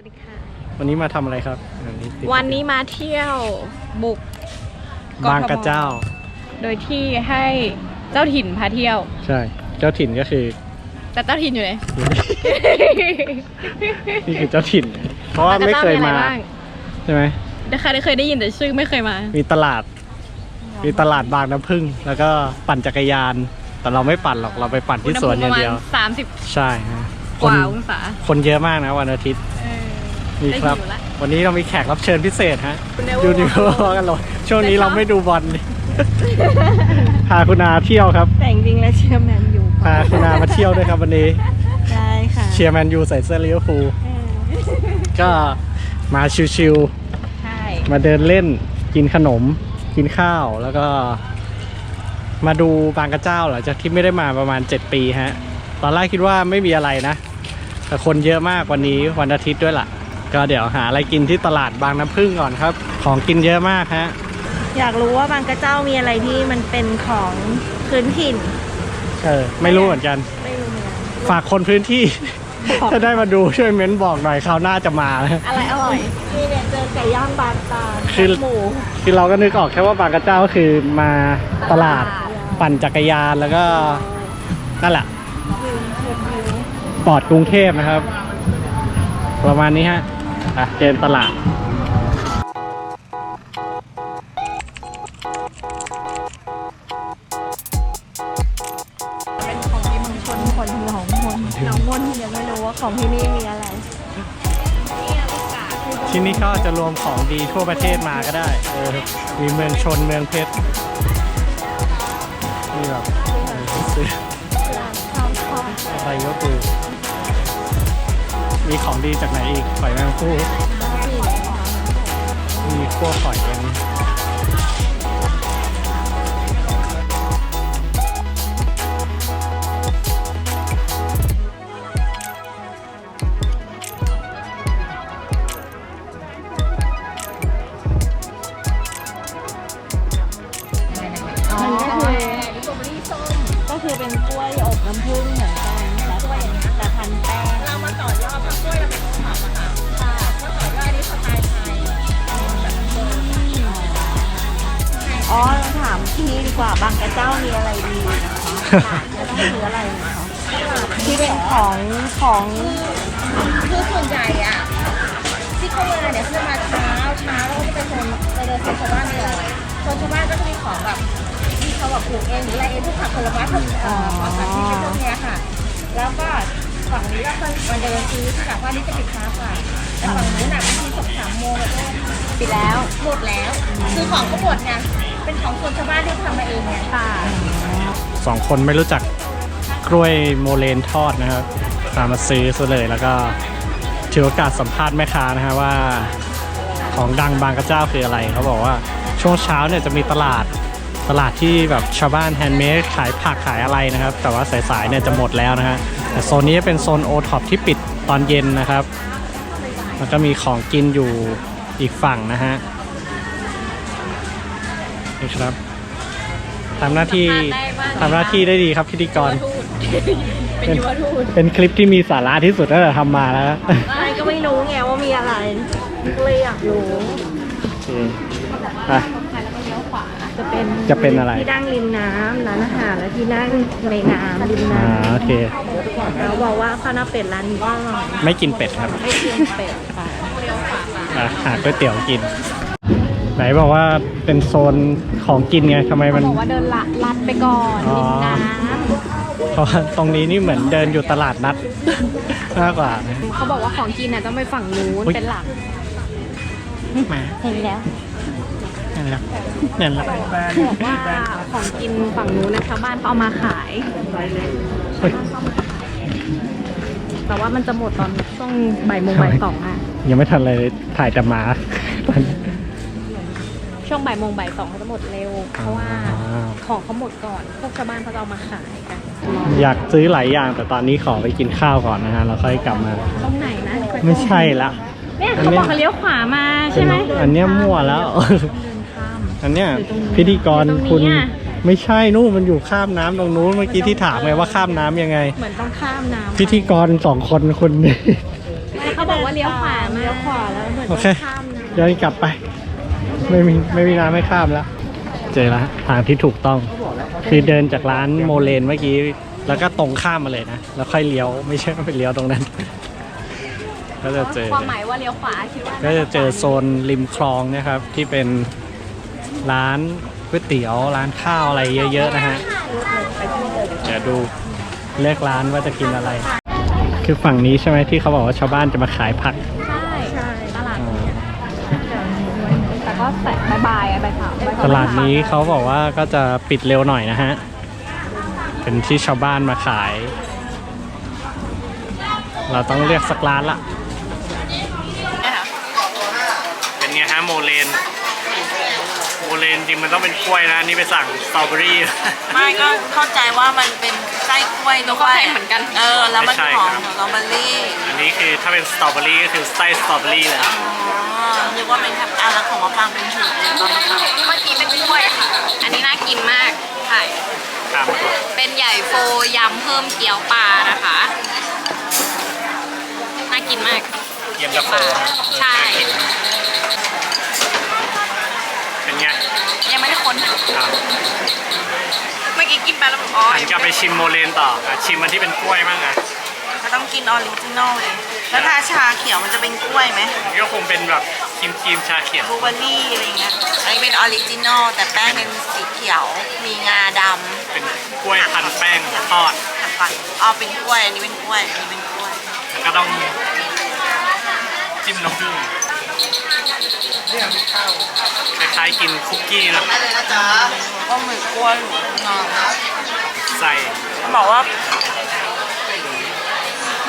วัสดีค่ะ วันนี้มาทำอะไรครับวันนี้ติดวันนี้มาเที่ยวบุกบางกระเจ้า โดยที่ให้เจ้าถิ่นพาเที่ยว ใช่ เจ้าถิ่นก็คือ แต่เจ้าถิ่นอยู่ไหน นี่คือเจ้าถิ่น เพราะว่าไม่เคยมา บงกระจ้อะไรบ้างใช่ไหมแต่เคยเคยได้ยินแต่ชื่อไม่เคยมา มีตลาด มีตลาดบางน้ำพึ่งแล้วก็ปั่นจักรยาน แต่เราไม่ปั่นหรอกเราไปปั่นที่สวนอย่างเดียวสามสิบใช่ฮะกคนว่าองศา คนเยอะมากนะวันอาทิตย์ เออ นี่ครับ ได้หิวละวันนี้เรามีแขกรับเชิญพิเศษฮะคุณเนวยูนิโคกันเลยช่วงนี้เราไม่ดูบอลพาคุณอาเที่ยวครับ แต่จริงๆแล้วเชียร์แมนยูพาคุณอามาเที่ยวด้วยครับวันนี้ ได้ค่ะเชียร์แมนยูใส่เสื้อลิเวอร์พูลก็มาชิวใช่ๆ มาเดินเล่นกินขนม กินข้าวแล้วก็ มาดูบางกระเจ้าหลังจากที่ไม่ได้มาประมาณ 7 ปีฮะ ตอนแรกคิดว่าไม่มีอะไรนะ แต่คนเยอะมากวันนี้วันอาทิตย์ด้วยล่ะ ก็เดี๋ยวหาอะไรกินที่ตลาดบางน้ำพึ่งก่อนครับ ของกินเยอะมากฮะ อยากรู้ว่าบางกระเจ้ามีอะไรที่มันเป็นของพื้นถิ่น เออ ไม่รู้เหมือนกัน ไม่รู้เหมือนกันฝากคนพื้นที่ ถ้าได้มาดูช่วยเม้นบอกหน่อยคราวหน้าจะมานะอะไรอร่อยมีเนี่ยเจอไก่ย่างบางตาคือหมูคือเราก็นึกออกแค่ว่าบางกระเจ้าก็คือมาตลาดปั่นจักรยานแล้วก็นั่นแหละปอดกรุงเทพนะครับ ประมาณนี้ฮะ อะเดินตลาดเป็นของที่เมืองชนคนหนองมนหนองมนยังไม่รู้ว่าของที่นี่มีอะไรที่นี่ก็จะรวมของดีทั่วประเทศมาก็ได้เออมีเมืองชนเมืองเพชรนี่แบบเออซื้ออะไรก็คือ มีของดีจากไหนอีกหอยแมงคู่มีขั้วหอยเอง กว่าบางกระเจ้ามีอะไรดีนะคะจะต้องซื้ออะไรนะคะที่เป็นของของคือส่วนใหญ่อะที่เข้ามาเนี่ยคือมาเช้าเช้าแล้วก็จะเป็นโซนไปเดินโซนชาวบ้านเลยโซนชาวบ้านก็จะมีของแบบที่เขาแบบปลูกเองหรืออะไรเองพวกผักผลไม้ผลเอ่อปลอดสารพิษเป็นพวกเนี้ยค่ะ แล้วก็ฝั่งนี้ก็คือมาเดินซื้อที่แบบว่านี่จะปิดช้ากว่าแต่ฝั่งนู้นน่ะบางทีสองสามโมงแล้วก็ปิดแล้วหมดแล้ว คือของก็หมดไง เป็นของคนชาวบ้านที่ทำมาเองไงค่ะสองคนไม่รู้จักกล้วยโมเลนทอดนะครับตามมาซื้อซะเลยแล้วก็ถือโอกาสสัมภาษณ์แม่ค้านะฮะว่า ของดังบางกระเจ้าคืออะไรเขาบอกว่าช่วงเช้าเนี่ยจะมีตลาดตลาดที่แบบชาวบ้านแฮนด์เมดขายผักขายอะไรนะครับ แต่ว่าสายๆเนี่ยจะหมดแล้วนะฮะแต่โซนนี้เป็นโซนโอท็อปที่ปิดตอนเย็นนะครับ แล้วก็มีของกินอยู่อีกฝั่งนะฮะ นี่ครับทำหน้าที่ทำหน้าที่ได้ดีครับพิธีกร เป็นยุวทูตเป็นคลิปที่มีสาระที่สุดตั้งแต่ทำมาแล้วอะไรก็ไม่รู้ไงว่ามีอะไรก็เลยอยากรู้โอเคอะจะเป็นจะเป็นอะไรที่นั่งริมน้ำร้านอาหารและที่นั่งในน้ำริมอ่าน้ำโอเคเราบอกว่าข้าวหน้าเป็ดร้านนี้ก็อร่อยไม่กินเป็ดครับ ไม่เคียงเป็ดค่ะอะหาก๋วยเตี๋ยวกิน ไหนบอกว่าเป็นโซนของกินไงทำไมมัน บอกว่าเดินละลัดไปก่อนอ๋อ ริมน้เพราะว่าตรงนี้นี่เหมือนเดินอยู่ตลาดนัด มากกว่านะำเขาบอกว่าของกินน่ะต้องไปฝั่งนู้นอุ๊ย เป็นหลักมาเห็นแล้วนั่นแหละนั่นแหละบอกว่าของกินฝั่งนู้นนะชาวบ้านเขาเอามาขาย เฮ้ยแต่ว่ามันจะหมดตอนช่วงบ่ายโมงบ่ายสองอะยังไม่ทันอะไรเลยถ่ายแต่หมา ช่วงบ่ายโมงบ่ายสองเขาจะหมดเร็ว เพราะว่าอ่าของเขาหมดก่อน พวกชาวบ้านเขาจะเอามาขายกันอยากซื้อหลายอย่างแต่ตอนนี้ขอไปกินข้าวก่อนนะฮะแล้วค่อยกลับมา ตรงไหนนะไม่ใช่ละเนี่ยอันเขาเนี้ยบอกเขาเลี้ยวขวามาใช่ไหมอันเนี้ยมั่วแล้วเดินข้ามอันเนี้ยอยู่ตรงนี้พิธีกรอยู่ตรงนี้คุณอะไม่ใช่นู่นมันอยู่ข้ามน้ำตรงนู้นเมื่อกี้ที่ถามไงว่าข้ามน้ำยังไง เหมือนต้องข้ามน้ำพิธีกรสองคนคุณนี่ไม่เขเขาบอกว่าเลี้ยวขวามาเลี้ยวขวาแล้วเหมือนโอเคจะข้ามนะย้อนกลับไป ไม่มีไม่มีน้ำไม่ข้ามแล้ว เจอแล้วทางที่ถูกต้อง คือเดินจากร้านโมเลนเมื่อกี้ แล้วก็ตรงข้ามมาเลยนะ แล้วค่อยเลี้ยวไม่ใช่ว่าไปเลี้ยวตรงนั้น ก็จะเจอ ความหมายว่าเลี้ยวขวาคิดว่าก็จะเจอโซนริมคลองเนะครับ ที่เป็นร้านก๋วยเตี๋ยวร้านข้าวอะไรเยอะ ๆ นะฮะเดี๋ยวดูเลือกร้านว่าจะกินอะไร คือฝั่งนี้ใช่ไหมที่เขาบอกว่าชาวบ้านจะมาขายผัก บายๆอะบ่ายสามบ่ยสองตลาดนี้เขาบอกว่าก็จะปิดเร็วหน่อยนะฮะ เป็นที่ชาวบ้านมาขาย เราต้องเรียกสักร้านละ เป็นไงฮะโมเลน โมเลนจริงมันต้องเป็นกล้วยนะ นี่ไปสั่งสตรอเบอรี่ ไม่ก็เข้าใจว่ามันเป็นไส้กล้วยด้วยเหมือนกัน เออ แล้วมันไม่ใช่หอครัมบของสตรอเบอรี่อันนี้คือถ้าเป็นสตรอเบอรี่ก็คือไส้สตรอเบอรี่เลย อ๋อ นึกว่าเป็นแค่อาแล้วของมะปรางเป็นถุงเลยตอนนี้เมื่อกี้เป็นกล้วยค่ะ อันนี้น่ากินมากใช่ครับเป็นใหญ่โฟยำเพิ่มเกี๊ยวปลานะคะ น่ากินมากเยี่ยมตาโฟใช่ เป็นไงยังไม่ได้ค้นครับเมื่อกี้กินไปแล้วอ๋อหันกลับไปชิมโมเลนต่ออะชิมมันที่เป็นกล้วยบ้างอะ ก็ต้องกินออริจินอลเลย แล้วถ้าชาเขียวมันจะเป็นกล้วยไหมก็คงเป็นแบบครีมครีมชาเขียวบลูเบอร์รี่อะไรเงี้ยอันนี้เป็นออริจินอลแต่แป้งเป็นสีเขียว มีงาดำเป็นกล้วยพันแป้งทอดผัดอ๋อเป็นกล้วยอันนี้เป็นกล้วยอันนี้เป็นกล้วยแล้วก็ต้องจิ้มน้ำผึ้งคล้ายๆกินคุกกี้นะก็เหมือนกล้วยหนูนอนใส่บอกว่า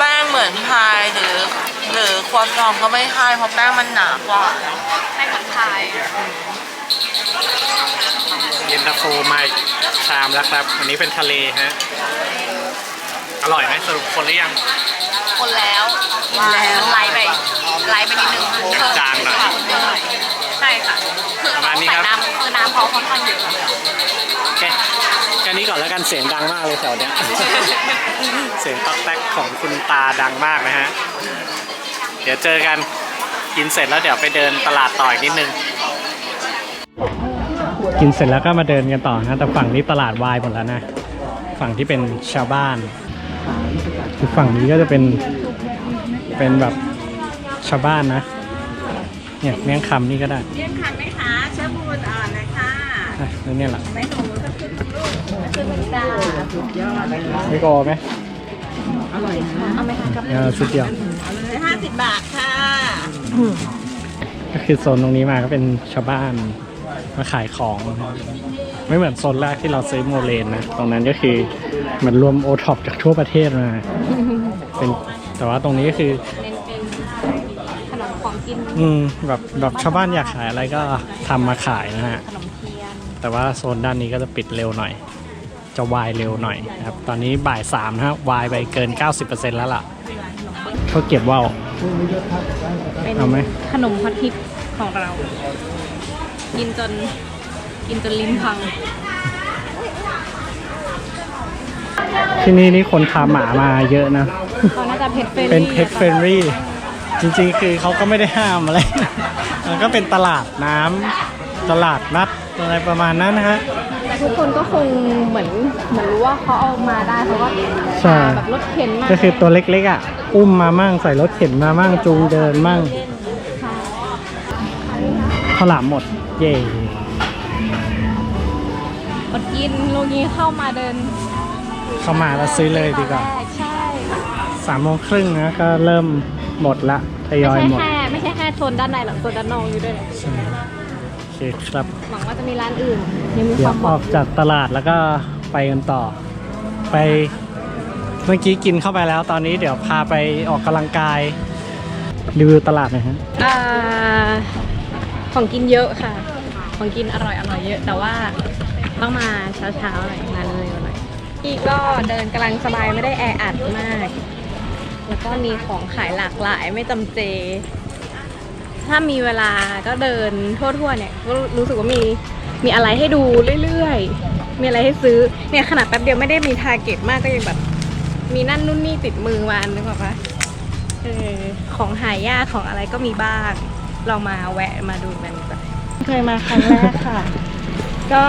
แป้งเหมือนพายหรือหรือครัวซองก็ไม่ใช่เพราะแป้งมันหนากว่าให้เหมือนไทยเย็นตาโฟมาอีกชามแล้วครับอันนี้เป็นทะเลฮะ อร่อยไหมสรุปคนหรือยังคนแล้วแล้วไลฟ์ไปไลฟ์ไปนิดนึงเพิ่มจางหน่อยใช่ค่ะประมาณนี้ครับใส่น้ำคือน้ำเขาค่อนข้างเยอะแค่แค่นี้ก่อนแล้วกันเสียงดังมากเลยแถวเนี้ย ของคุณตาดังมากนะฮะ เดี๋ยวเจอกันกินเสร็จแล้วเดี๋ยวไปเดินตลาดต่ออีกนิดนึง กินเสร็จแล้วก็มาเดินกันต่อนะแต่ฝั่งนี้ตลาดวายหมดแล้วนะ ฝั่งที่เป็นชาวบ้านคือฝั่งนี้ก็จะเป็นเป็นแบบชาวบ้านนะ เนี่ยเมี่ยงคำนี่ก็ได้เลี้ยงคันไหมคะเชื้อบูนอ่อนเลยค่ะอะแล้วเนี่ยแหละไม่หนูก็ขึ้นลูกขึ้นมันดาสุดยอดไม่โกไหม อร่อยนะเอาไหมคะกับเอาชุดเดียวเอาเลยห้าสิบบาทค่ะ ก็คือโซนตรงนี้มาก็เป็นชาวบ้านมาขายของนะครับไม่เหมือนโซนแรกที่เราซื้อโมเลนนะ ตรงนั้นก็คือเหมือนรวมโอท็อปจากทั่วประเทศมา เป็นแต่ว่าตรงนี้ก็คือเน้นเป็นขนมของกินอืมแบบแบบชาวบ้านอยากขายอะไรก็ทำมาขายนะฮะ ขนมเทียน แต่ว่าโซนด้านนี้ก็จะปิดเร็วหน่อย จะวายเร็วหน่อยนะครับ ตอนนี้บ่ายสามนะฮะวายไปเกิน 90%แล้วล่ะเขาเก็บว่าวเป็นเอาไหมขนมพัดทิพย์ของเรา กินจนกินจนลิ้นพัง ที่นี่นี่คนพาหมามาเยอะนะ เขาน่าจะเพชรเฟรนเป็นเพ t เฟรนรี่ จริงๆ คือเขาก็ไม่ได้ห้ามอะไร มันก็เป็นตลาดน้ำตลาดนัดอะไรประมาณนั้นนะฮะแต่ ทุกคนก็คงเหมือนเหมือนรู้ว่าเขาเอามาได้เขาก็ใช่พาแบบรถเข็นมาก็คือตัวเล็กๆอะ อุ้มมามั่งใส่รถเข็นมามั่งจูงเดินมั่งข้าวหลามหมด เย่อดกินโลงี้เข้ามาเดินเข้ามาแล้วซื้อเลยดีกว่าตอนแรใช่สามโมงครึ่งนะก็เริ่มหมดละทยไม่อยใช่หมดแค่ไม่ใช่แค่โซนด้านในหรอกโซนด้านนอกอยู่ด้วย ใช่โอเคครับ หวังว่าจะมีร้านอื่น ยังมีเดี๋คยววามหอวัองกจากตลาดแล้วก็ไปกันต่อ ไปเมื่อกี้กินเข้าไปแล้ว ตอนนี้เดี๋ยวพาไปออกกำลังกาย รีวิวตลาดหน่อยฮะ อ่าของกินเยอะค่ะ ของกินอร่อยอร่อยเยอะ แต่ว่าต้องมาเช้าเช้าๆหน่อยมาเร็วๆหน่อยนี่ก็เดินกำลังสบายไม่ได้แออัดมาก แล้วก็มีของขายหลากหลายไม่จำเจ ถ้ามีเวลาก็เดินทั่วๆเนี่ยก็รู้สึกว่ามี มีอะไรให้ดูเรื่อยๆ มีอะไรให้ซื้อ เนี่ยขนาดแป๊บเดียวไม่ได้มีทาร์เก็ตมากก็ยังแบบ มีนั่นนู่นนี่ติดมือมานึกออกปะเออของหายากของอะไรก็มีบ้างเรามาแวะมาดูกันดีกว่าเคยมาครั้งแรกค่ะ ก็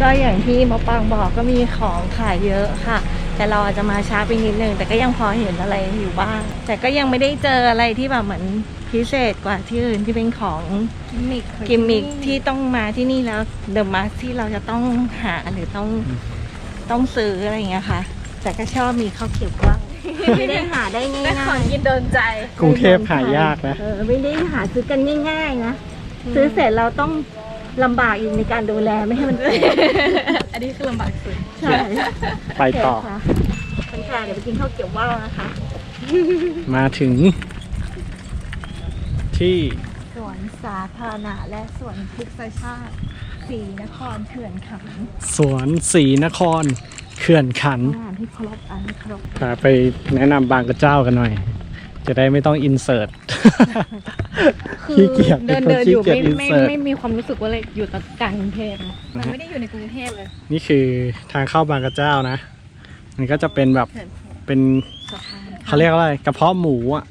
ก็อย่างที่หมอปังบอกก็มีของขายเยอะค่ะ แต่เราอาจจะมาช้าไปนิดนึงแต่ก็ยังพอเห็นอะไรอยู่บ้าง แต่ก็ยังไม่ได้เจออะไรที่แบบเหมือน พิเศษกว่าที่อื่นที่เป็นของกิมมิคกิมมิคที่ต้องมาที่นี่แล้วเดอะมาที่เราจะต้องหาหรือต้องต้องซื้ออะไรอย่างเงี้ยค่ะ แต่ก็ชอบมีข้าวเกรี๊ยวกว่างไม่ได้หาได้ง่ได้ของายกินโดนใจๆกรุงเทพหายากนะเออไม่ได้หาซื้อกันง่าย ๆ นะซื้อเสร็จเราต้องลำบากอีกในการดูแลไม่ให้มันเสียอันนี้คือลำบากสุดใช่ไปต่อโเคค่ะขอบคุณค่ะเดี๋ยวไปกินข้าวเกรี๊ยวว่าวนะคะ มาถึง ที่สวนสาธารณะและสวนพฤกษชาติศรีนครเขื่อนขันสวนศรีนครเขื่อนขันอาหารที่ครบอันครบพาไปแนะนำบางกระเจ้ากันหน่อย จะได้ไม่ต้องอินเสิร์ต คือขี้เกียจเดินป็เดินคอยู่ขี้ไม่กีจไม่ insert ไม่มีความรู้สึกว่าเลยอยู่ตกลางกรุงเทพนะมันนะฮะไม่ได้อยู่ในกรุงเทพเลยนี่คือทางเข้าบางกระเจ้านะ มันก็จะเป็นแบบเป็นสะพานเขาเรียกว่าอะไรกระเพาะหมูอะ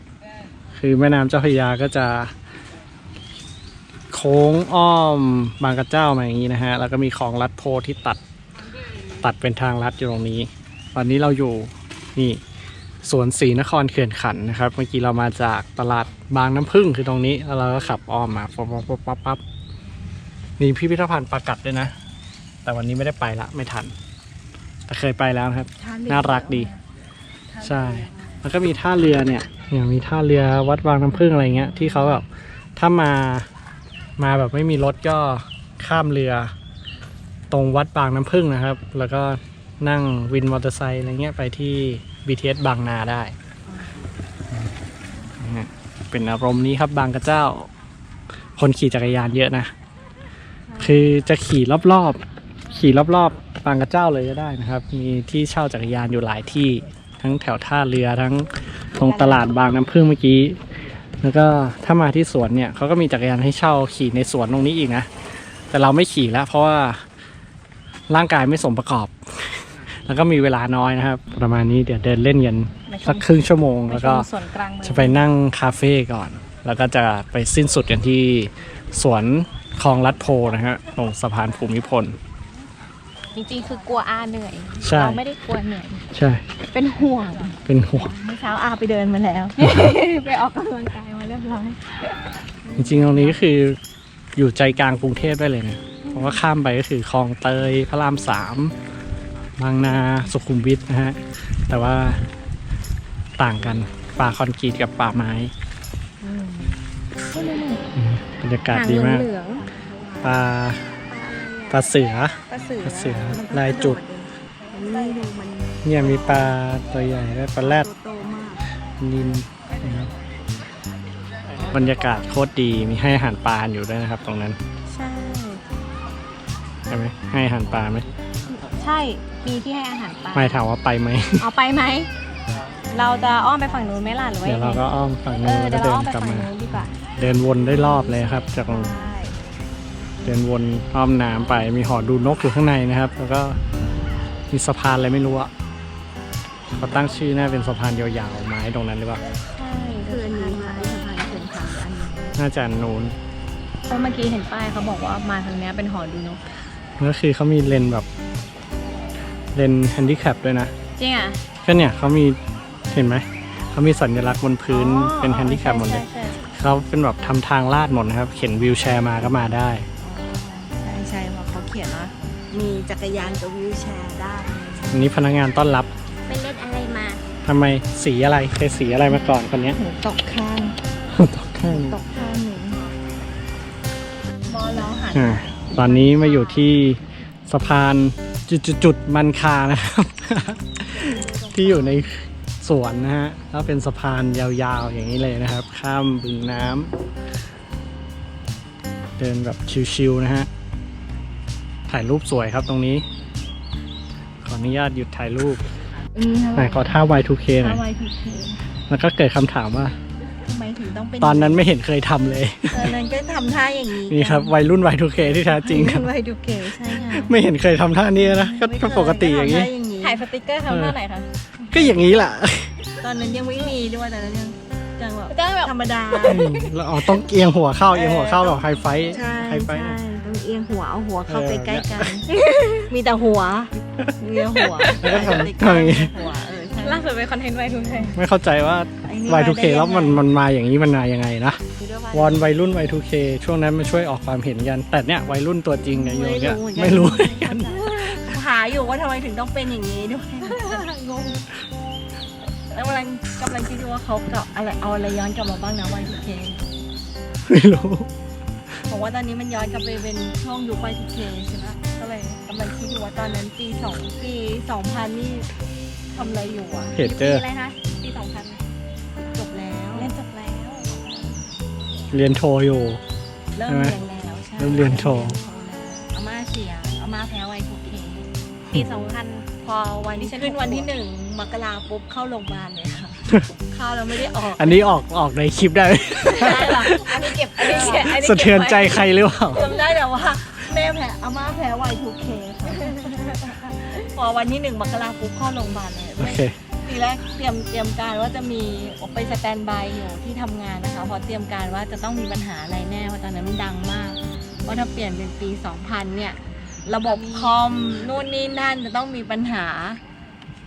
คือแม่น้ำเจ้าพระยาก็จะ โค้งอ้อมบางกระเจ้ามาอย่างนี้นะฮะ แล้วก็มีคลองลัดโพที่ตัดตัดเป็นทางลัดอยู่ตรงนี้วันนี้เราอยู่นี่สวนศรีนครเขื่อนขันนะครับ เมื่อกี้เรามาจากตลาดบางน้ำพึ่งคือตรงนี้ แล้วเราก็ขับอ้อมมาปั๊บปั๊บปั๊บปั๊บปั๊บมีพิพิธภัณฑ์ปลากัดด้วยนะ แต่วันนี้ไม่ได้ไปละไม่ทัน แต่เคยไปแล้วนะครับ น่ารักดี ใช่ แล้วก็มีท่าเรือเนี่ย อย่างมีท่าเรือวัดบางน้ำพึ่งอะไรเงี้ยที่เขาแบบถ้ามามาแบบไม่มีรถก็ข้ามเรือ ตรงวัดบางน้ำพึ่งนะครับ แล้วก็นั่งวินมอเตอร์ไซค์อะไรเงี้ยไปที่ BTS บางนาได้ เป็นอารมณ์นี้ครับบางกระเจ้า คนขี่จักรยานเยอะนะ คือจะขี่รอบๆ ขี่รอบๆ บางกระเจ้าเลยก็ได้นะครับ มีที่เช่าจักรยานอยู่หลายที่ ทั้งแถวท่าเรือทั้งตรงตลาดบางน้ำพึ่งเมื่อกี้ แล้วก็ถ้ามาที่สวนเนี่ยเขาก็มีจักรยานให้เช่าขี่ในสวนตรงนี้อีกนะ แต่เราไม่ขี่แล้ว เพราะว่าร่างกายไม่สมประกอบ แล้วก็มีเวลาน้อยนะครับ ประมาณนี้เดี๋ยวเดินเล่นกันสักครึ่งชั่วโมง แล้วก็ส่วนกลางเมืองจะไปนั่งคาเฟ่ก่อน แล้วก็จะไปสิ้นสุดกันที่สวนคลองลัดโพนะฮะตรงสะพานภูมิพล จริงๆ คือกลัวอาเหนื่อย ใช่ เราไม่ได้กลัวเหนื่อย ใช่ เป็นห่วง เป็นห่วงเมื่อเช้าอาไปเดินมาแล้ว ไปออกกำลังกายมาเรียบร้อย จริงๆตรงนี้ก็คืออยู่ใจกลางกรุงเทพได้เลยนะเพราะว่าข้ามไปก็คือคลองเตยพระรามสามบางนาสุขุมวิทนะฮะ แต่ว่าต่างกันป่าคอนกรีตกับป่าไม้อืมบรรยากาศดีมากเหลืองปลาป ลาเสือๆปลาเสือปลาเสือลายจุดนี่ดูมันเนี่ยมีปลาตัวใหญ่ด้วยปลาแรด โตมากนินนะครับบรรยากาศโคตรดีมีให้อาหารปลาอยู่ด้วยนะครับ ตรงนั้นใช่ ใช่ไหมให้อาหารปลาไหมใช่ มีที่ให้อาหารปลาไม่ถามว่าไปไหม เอาไปไหม เราจะอ้อมไปฝั่งนู้นไหมล่ะหรือว่าเดี๋ยวเราก็อ้อมฝั่งเอนู้นอแล้วเดี๋ก็ยวเราเดิอ้อนมไปกลับฝั่งมา นู้นดีกว่าเดินวนได้รอบเลยครับ จากตรงใช่ เดินวนอ้อมน้ำไปมีหอดูนกอยู่ข้างในนะครับ แล้วก็มีสะพานอะไรไม่รู้อะเขาตั้งชื่อน่าเป็นสะพานยาวๆไม้ตรงนั้นหรือเปล่าใช่คืออันนี้มาสะพานเขื่อนขันอันนี้น่าจะอันนู้นเพราะเมื่อกี้เห็นป้ายเขาบอกว่ามาทางเนี้ยเป็นหอดูนกก็คือเขามีเลนแบบ เลนแฮนดิแคปด้วยนะจริงอะก็เนี่ยเขามีเห็นไหมเขามีสัญลักษณ์บนพื้นเป็นแฮนดิแคปหมดเลยใช่เขาเป็นแบบทำทางลาดหมดนะครับ เข็นวิวแชร์มาก็มาได้ ขาเขียนว่ามีจักรยานกับวิวแชร์ได้ อันนี้พนักงานต้อนรับไปเล่นอะไรมา ทำไมสีอะไรเคยสีอะไรมาก่อนคนเนี้ยหูตกข้าง ตกข้างตกข้างหนึ่งบอลล้อหันอ่าตอนนี้มาอยู่ที่สะพานจุดจุดจุดมันคานะครับ ที่อยู่ในสวนนะฮะแล้วเป็นสะพานยาวๆอย่างนี้เลยนะครับ ข้ามบึงน้ำเดินแบบชิวๆนะฮะ ถ่ายรูปสวยครับตรงนี้ ขออนุญาตหยุดถ่ายรูปอืมไหนขอท่า Y2K หน่อย ทำไมถึงแล้วก็เกิดคำถามว่า ทำไมถึงต้องเป็นตอนนั้นไม่เห็นเคยทำเลย ตอนนั้นก็ทำท่าอย่างนี้นี่ครับวัยรุ่น Y2K ที่แท้จริงครับไว้ดูเก๋ใช่ค่ะไม่เห็นเคยทำท่านี้นะก็ไม่เคก็ยปกติอย่างนี้นี้ ถ่ายสติกเกอร์ทำท่าไหนคะก็อย่างนี้แหละตอนนั้นยังไม่มีด้วยตอนนั้นยังจังแบบก็แบบ ธรรมดาแล้วอ๋อต้องเอียงหัวเข้าเอียงหัวเข้าแบบไฮไฟท์ใช่ไฮไฟใช่ท์ต้อง เอียงหัวเอาหัวเข้าเออไปใกล้กัน มีแต่หัวมีแต่หัวแล้วก็ทำใกล้ทำอย่างงี้ๆหัวเออใช่ล่าสุดเป็นคอนเทนต์ไวทุกเลยไม่เข้าใจว่า ไอ้นี่มาได้ Y2K แล้วมันยังไงมันมาอย่างนี้มันมายังไงนะคิดว่า วอนวัยรุ่น Y2K ช่วงนั้นมาช่วยออกความเห็นกัน แต่เนี่ยวัยรุ่นตัวจริงเนี่ยอยู่เนี่ย ไม่ไม่รู้รู้เหมือนกัน หาอยู่ว่าทำไมถึงต้องเป็นอย่างนี้ด้วยงงแล้วกำลังกำลังคิดดูว่าเขาเกาอะไรเอาอะไรย้อนกลับมาบ้างนะวันทีเคไม่รู้ บอกว่าตอนนี้มันย้อนกลับไปเป็นช่วงยุควันทีเคใช่ไหมก็เลยกำลังคิดดูว่าตอนนั้นปีสองปีสองพันนี่ทำอะไรอยู่อะเพจเจอร์ ปีอะไรคะปีสองพันจบแล้วเล่นจบแล้ว เรียนโทอยู่ เริ่มใช่ไหมเรียนแล้วใช่เริ่มเรียนโท อาม่าเสียอาม่าแพ้วัยทีเคปีสองพัน พอวันที่ขึ้นวันที่หนึ่งมกราปุ๊บเข้าโรงพยาบาลเลยค่ะ เข้าแล้วไม่ได้ออก อันนี้ออกออกในคลิปได้ไหม ได้หรออันนี้ เก็บอันนี้เก็บอันนี้สะเทือนใจใครหรือเปล่า จำได้แต่ว่าแม่แพ้อาม่าแพ้วัยทูเคค่ะพอวันที่หนึ่งมกราปุ๊บเข้าโรงพยาบาลเลยโอเค ทีแรกเตรียมเตรียมการว่าจะมีออกไปสแตนบายอยู่ที่ทำงานนะคะเพอเตรียมการว่าจะต้องมีปัญหาอะไรแน่เพราะตอนนั้นมันดังมากว่าถ้าเปลี่ยนเป็นปี 2000 เนี่ย ระบบคอมนู่นนี่นั่นจะต้องมีปัญหา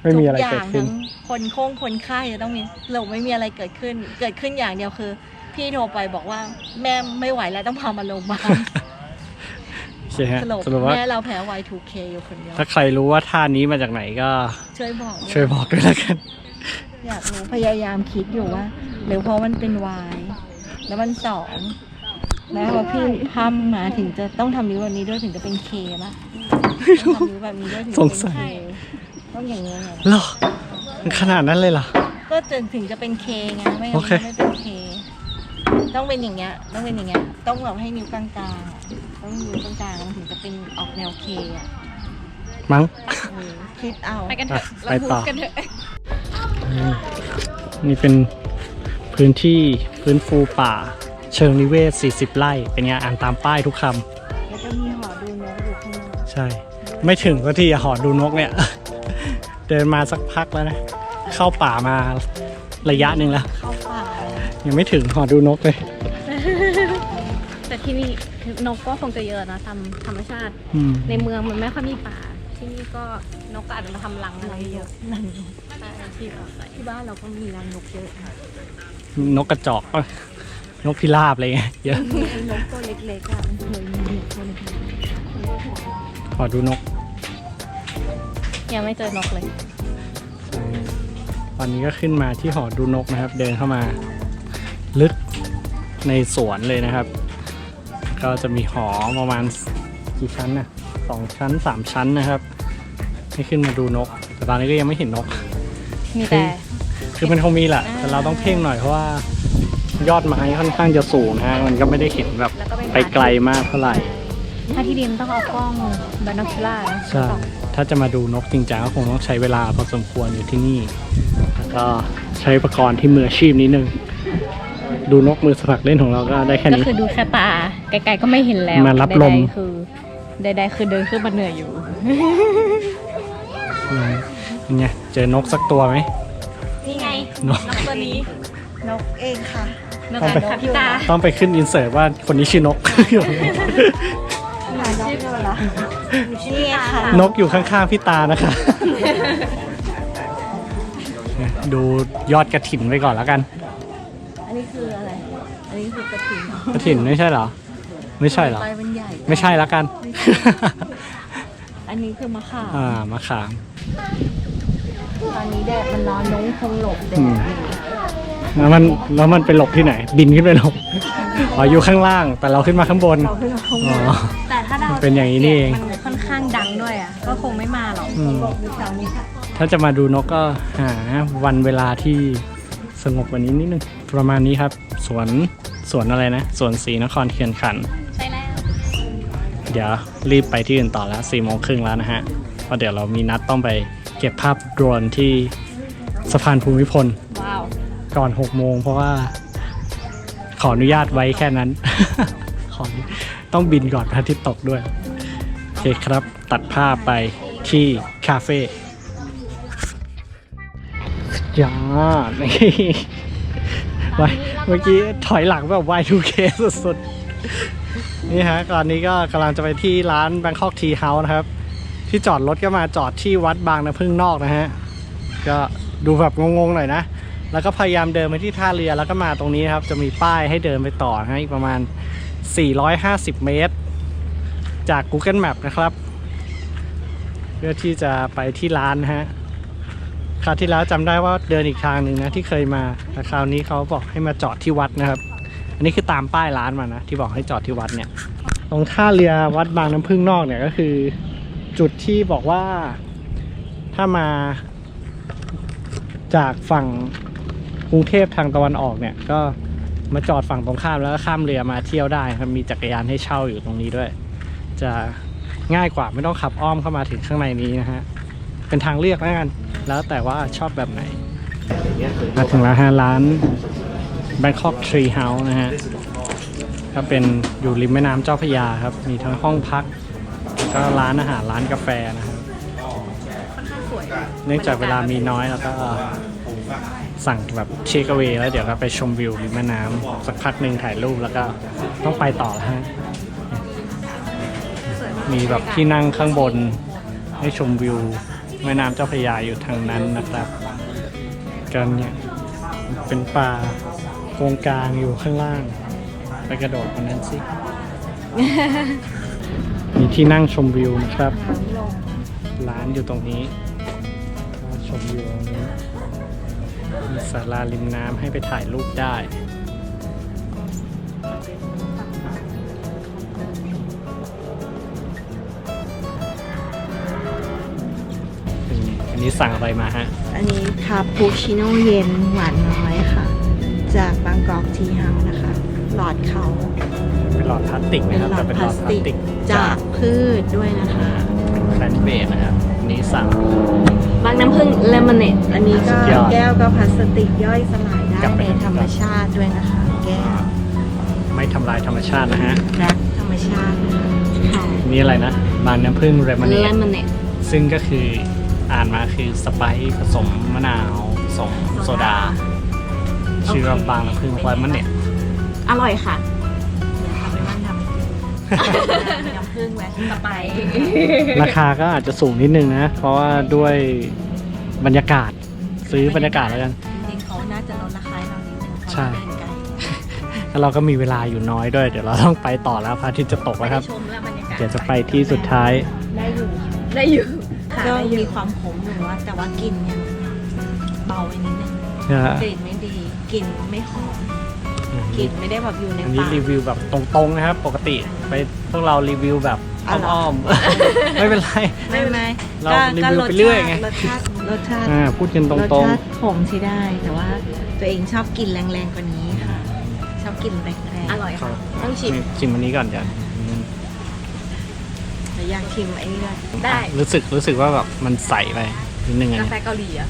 ไม่มีอะไรทุกอเกิย่าดงขึ้น ทั้งคนโค้งคนไข้จะต้องมีสรุปไม่มีอะไรเกิดขึ้น เกิดขึ้นอย่างเดียวคือ พี่โทรไปบอกว่า แม่ไม่ไหวแล้วต้องพามาโรงพยาบาลโอเคฮะสรุปสรุปว่า แม่เราแพ้ Y2K อยู่คนเดียว ถ้าใครรู้ว่าท่านี้มาจากไหนก็ช่วยบอกช่วยบอกด้วยแล้วกัน อยากรู้พยายามคิดอยู่ว่า หรือเพราะมันเป็น Y แล้วมันสองแล้วพอพี่ทำมาถึงจะต้องทำนิ้วแบบนี้ด้วยถึงจะเป็น K ป่ะต้องทำนิ้วแบบนี้ด้วยถึงจะสงเป็นสั K ย ต้องอย่างเงี้ยไง เหรอมันขนาดนั้นเลยเหรอ ก็จนถึงจะเป็นเคไงไม่งั้นโอเค มันไม่เป็นเค ต้องเป็นอย่างเงี้ย ต้องเป็นอย่างเงี้ย ต้องแบบให้นิ้วกลางๆอะต้องนิ้วกลางๆมันถึงจะเป็นออกแนวเคอะมั้งเออคิดเอา ไปกันเถอะไปต่อเราพูดกันเถอะอืมนี่เป็นพื้นที่ฟื้นฟูป่า เชิงนิเวศ 40 ไร่ เป็นไงอ่านตามป้ายทุกคแล้วก็มีหอดูนกอยู่ข้างหน้าำใช่ ไม่ถึงก็ที่หอดูนกเนี่ย เดินมาสักพักแล้วนะ เข้าป่ามาระยะหนึ่งแล้วเข้าป่าเล ยยังไม่ถึงหอดูนกเลย แต่ที่นี่นกก็คงจะเยอะนะตามธรรมชาติ อืมในเมืองมันไม่ค่อยมีป่า ที่นี่ก็นกก็อาจจะมาทำรังอะไรเยอะนั่นใช่ที่อาศัยที่บ้านเราก็มีรังนกเยอะค่ะนกกระจอกเอ้ยนกพิราบอะไรเงี้ยเยอะมีไอ้นกตัวเล็กๆอะมันเคยมีตัวเล็กหอดูนก ยังไม่เจอนกเลย ตอนนี้ก็ขึ้นมาที่หอดูนกนะครับ เดินเข้ามา ลึกในสวนเลยนะครับ ก็จะมีหอประมาณกี่ชั้นนะสองชั้นสามชั้นนะครับ ให้ขึ้นมาดูนก แต่ตอนนี้ก็ยังไม่เห็นนก มีแต่ คือมันคงมีแหละแต่เราต้องเพ่งหน่อยเพราะว่ายอดไม้ค่อนข้างจะสูงนะฮะมันก็ไม่ได้เห็นแบบแล้วก็เป็นไปไกลมากเท่าไหร่ ถ้าที่ดินต้องเอากล้องบานาคูล่าใช่ถ้าจะมาดูนกจริงจังก็คงต้องใช้เวลาพอสมควรอยู่ที่นี่แล้วก็ใช้อุปกรณ์ที่มืออาชีพนิดนึง ดูนกมือสมัครเล่นของเราก็ได้แค่ก็นี้ คือดูแค่ตาไกลๆก็ไม่เห็นแล้วมารับลม ใดๆคือใดๆคือเดินขึ้นมาเหนื่อยอยู่อืมเป็นไงเจอนกสักตัวไหมนี่ไงนกนก ตัวนี้นกเองค่ะ นกต้องไป ค่ะพี่ตาต้องไปขึ้นอินเสิร์ตว่าคนนี้ชื่อนกอยู่หานกด้วยเหรอนี่ค่ะนกอยู่ข้างๆพี่ตานะคะ ดูยอดกระถินไปก่อนแล้วกันอัน นี้คืออะไร อันนี้คือกระถิ่นกระถินไม่ใช่เหรอ ไม่ใช่เหรอไปมันใหญ่ ไม่ใช่แล้วกัน อันนี้คือมะขาม อ่ามะขาม ตอนนี้แดดมันร้อนน้องคงหลบแดดอืมอยู่แล้วมันแล้วมันไปหลบที่ไหน บินขึ้นไปหลบอ๋ออยู่ข้างล่าง แต่เราขึ้นมาข้างบน เราขึ้นมาข้างบอ๋อนแต่ถ้าเราเป็นอย่างนี้นี่เอง มันค่อนข้างดังด้วยอะ ก็คงไม่มาหรอกอืมหลบอยู่แถวนี้ค่ะถ้าจะมาดูนกก็หาวันเวลาที่สงบกว่านี้นิดนึง ประมาณนี้ครับ สวนสวนอะไรนะ สวนศรีนครเทียนขันธ์ใช่แล้ว เดี๋ยวรีบไปที่อื่นต่อแล้วสี่โมงครึ่งแล้วนะฮะเพราะเดี๋ยวเรามีนัดต้องไปเก็บภาพโดรนที่สะพานภูมิพล ว้าว ก่อน6โมงเพราะว่าขออนุญาตไว้แค่นั้น ขอต้องบินก่อนพระอาทิตย์ตกด้วย โอเคครับ ตัดภาพไปที่คาเฟ่สุดยอดนี่ตา ไว้เมื่อกี้ถอยหลังแบบ Y2K สุดๆ นี่ฮะ ตอนนี้ก็กำลังจะไปที่ร้าน Bangkok Tea House นะครับ ที่จอดรถก็มาจอดที่วัดบางน้ำพึ่งนอกนะฮะ ก็ดูแบบงงๆหน่อยนะ แล้วก็พยายามเดินไปที่ท่าเรือแล้วก็มาตรงนี้ครับ จะมีป้ายให้เดินไปต่อนะฮะอีกประมาณ 450 เมตร จาก Google Map นะครับ เพื่อที่จะไปที่ร้านนะฮะ คราวที่แล้วจำได้ว่าเดินอีกทางหนึ่งนะที่เคยมาแต่คราวนี้เขาบอกให้มาจอดที่วัดนะครับ อันนี้คือตามป้ายร้านมานะที่บอกให้จอดที่วัดเนี่ยตรงท่าเรือวัดบางน้ำพึ่งนอกเนี่ยก็คือ จุดที่บอกว่าถ้ามาจากฝั่งกรุงเทพทางตะวันออกเนี่ยก็มาจอดฝั่งตรงข้ามแล้วก็ข้ามเรือมาเที่ยวได้ครับมีจักรยานให้เช่าอยู่ตรงนี้ด้วย จะง่ายกว่าไม่ต้องขับอ้อมเข้ามาถึงข้างในนี้นะฮะเป็นทางเลือกแล้วกัน แล้วแต่ว่าชอบแบบไหนมาถึงแล้วฮะร้าน Bangkok Tree House นะฮะก็เป็นอยู่ริมแม่น้ำเจ้าพระยาครับ มีทั้งห้องพักแล้วก็ร้านอาหารร้านกาแฟนะครับเนื่องจากเวลามีน้อยแล้วก็สั่งแบบเชคเวแล้วเดี๋ยวเราไปชมวิวริมแม่น้ำสักพักหนึ่งถ่ายรูปแล้วก็ต้องไปต่อแล้วฮะมีแบบที่นั่งข้างบนให้ชมวิว แม่น้ำเจ้าพระยาอยู่ทางนั้นนะครับกันเนี่ยเป็นป่าโครงกลางอยู่ข้างล่าง ไปกระโดดบนนั้นสิ มีที่นั่งชมวิวนะครับ ร้านอยู่ตรงนี้ ชมวิวตรงนี้มีศาลาริมน้ำให้ไปถ่ายรูปได้ อันนี้สั่งอะไรมาฮะ อันนี้คาปูชิโน่เย็นหวานน้อยค่ะ จากบางกอกทีเฮาส์นะคะ หลอดเขาเป็นหลอดพลาสติกเป็นะนครับหลอแต่ดเป็นพหลลาอดสพลาติสกติกจากพืชด้วยนะคะแพลนเบสนะครับอันนี้สั่งบางน้ำผึ้งเลมอนเนตอันนี้ก็สุดยอดแก้วก็พลาสติกย่อยสลายได้กลับไปในธรรมชาติด้วยนะคะ แก้ว ไม่ทำลายธรรมชาตินะฮะรักธรรมชาตินะคะค่ะนี่อะไรนะบางน้ำผึ้งเรมอนเนเลตมอนเนตซึ่งก็คือ อ่านมาคือสไปซ์ผสมมะนาวผสมโซดา ชื่อว่าบางน้ำผึ้งเรมอนเนตอร่อยค่ะทำไปบ้านทำกินน้ำผึ้งแวะสไปซ์ราคาก็อาจจะสูงนิดนึงนะ เพราะว่าด้วยบรรยากาศซื้อบรรยากาศแล้วกัน จริงๆเขาน่าจะลดราคาให้เรานิดนึงเพราะใช่เราเดินไกลแล้วเราก็มีเวลาอยู่น้อยด้วย เดี๋ยวเราต้องไปต่อแล้วพระอาทิตย์จะตกแล้วครับชมและบรรยากาศเดี๋ยวจะไปที่สุดท้าย ได้อยู่ ค่ะได้อยู่ก็มีความขมอยู่ว่าแต่ว่ากลิ่นยังเบาไปนิดนึงนะฮะกลิ่นไม่ดีกลิ่นไม่หอมกลิ่นไม่ได้แบบอยู่ในอันนี้ปาก รีวิวแบบตรงๆนะครับ ปกติไปพวกเรารีวิวแบบอ๋อเหรอ อ้อมๆ ไม่เป็นไร ไม่ไม่เราก็รีก็วิวไปเรื่อยไง รสชาติรสชาติ อ่าพูดกันตรสรงชาติขมใช้ได้ แต่ว่าตัวเองชอบกลิ่นแรงๆกว่านี้ค่ะ ชอบกลิ่นแรงๆอร่อยๆค่ะ ต้องชิมชิมอันนี้ก่อนเดี๋ยวแต่ อยากชิมไอ้นี่ด้วยได้รู้สึกรู้สึกว่าแบบมันใสไปนิดนึงอันกานี้แฟเกาหลีอะ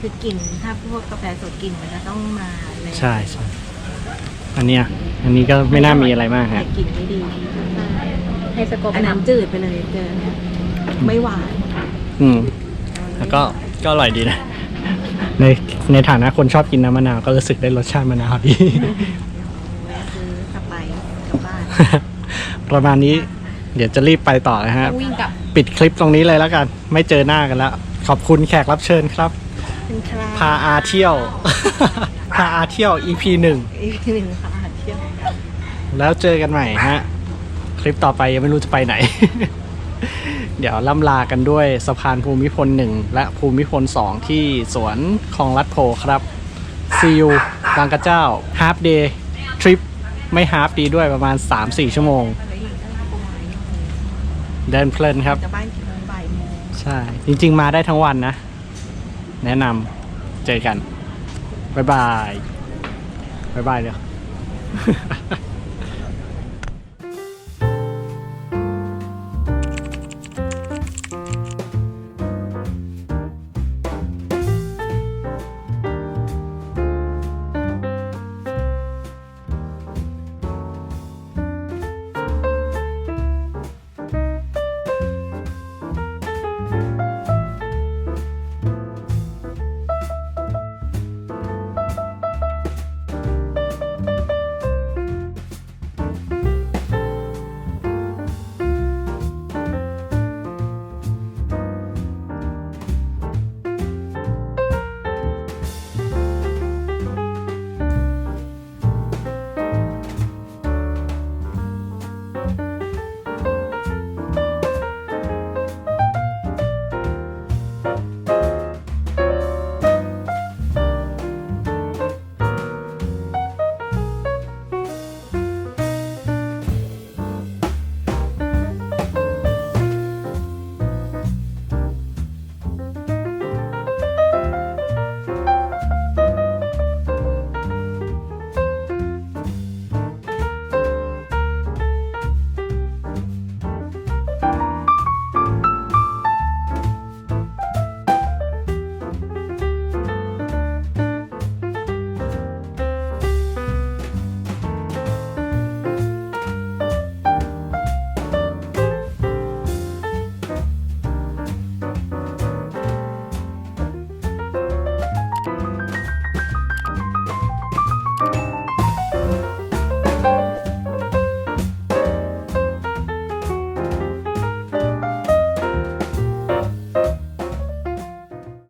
คือกลิ่นถ้าพวกกาแฟสดกลิ่นมันจะต้องมาเลยใช่ใช่อันเนี้ยอันนี้ก็ไม่น่ามีอะไรมากแต่ฮะกลิ่นไม่ดีให้สกปรอันกน้ำจืดไปเลยเจอเนี่ยไม่หวาน อืม แล้วก็ก็อร่อยดีนะ ในในฐานะคนชอบกินน้ำมะนาวก็รู้สึกได้รสชาติมะนาวดีแวะซื้อกลับไปกลับบ้าน ประมาณนี้ เดี๋ยวจะรีบไปต่อนะฮะต้องวิ่งกลับปิดคลิปตรงนี้เลยแล้วกัน ไม่เจอหน้ากันแล้ว ขอบคุณแขกรับเชิญครับ เป็นคราพาอาเที่ยว พาอาเที่ยว EP หนึ่ง อีกหนึ่งค่ะอาหารเที่ยงแล้วเจอกันใหม่ฮะ คลิปต่อไปยังไม่รู้จะไปไหน เดี๋ยวล่ำลากันด้วยสะพานภูมิพลหนึ่งและภูมิพลสองที่สวนคลองลัดโพครับ See you บางกระเจ้า half day trip ไม่ half ดีด้วยประมาณ 3-4 ชั่วโมง เดินเพลินครับ จะบ้านกี่โมงบ่ายโมงใช่ จริง ๆ มาได้ทั้งวันนะ แนะนำเจอกัน บ๊ายบาย บ๊ายบายเดี๋ยว